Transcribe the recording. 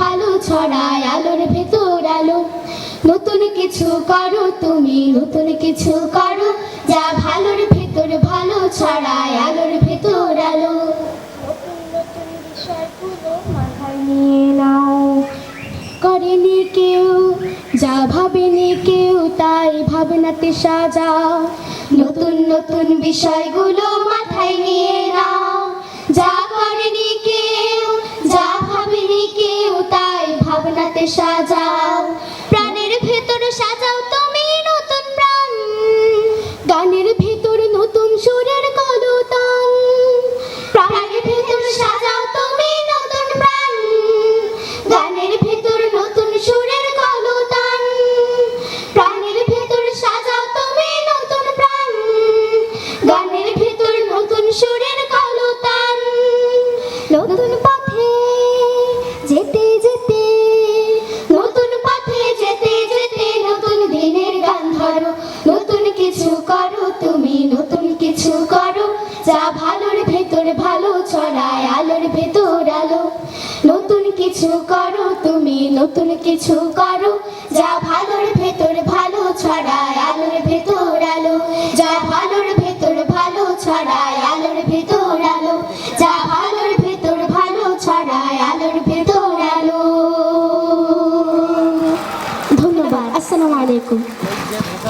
ভালো ছড়ায়, আলোর ভেতর আলো। নতুন কিছু করো তুমি, নতুন কিছু করো। যা ভালোর ভেতর ভালো ছড়ায়, আলোর ভেতর আলো। করেনি কেউ, যা ভাবেনি কেউ, তাই ভাবনাতে সাজাও নতুন নতুন বিষয়গুলো মাথায় নিয়ে কেউ তাই ভাবনাতে সাজাও। প্রাণের ভেতর সাজাও তুমি নতুন প্রাণ। গানের ভেতর নতুন সুরের কলতান। প্রাণের ভেতর সাজাও তুমি নতুন প্রাণ। গানের ভেতর নতুন সুরের প্রাণের ভেতর সাজাও তুমি নতুন প্রাণ। গানের ভেতর নতুন সুরের নতুন নতুন কিছু করো তুমি, নতুন কিছু করো। যা ভালোর ভেতরে ভালো ছড়ায় আলোর ভেতর আলো। নতুন কিছু করো তুমি, নতুন কিছু করো। যা ভালোর ভেতরে ভালো ছড়ায় আলোর ভেতর আলো। যা ভালোর ভেতরে ভালো ছড়ায় আলোর ভেতর আলো। যা ভালোর ভেতরে ভালো ছড়ায় আলোর ভেতর আলো। ধন্যবাদ। আসসালামু আলাইকুম।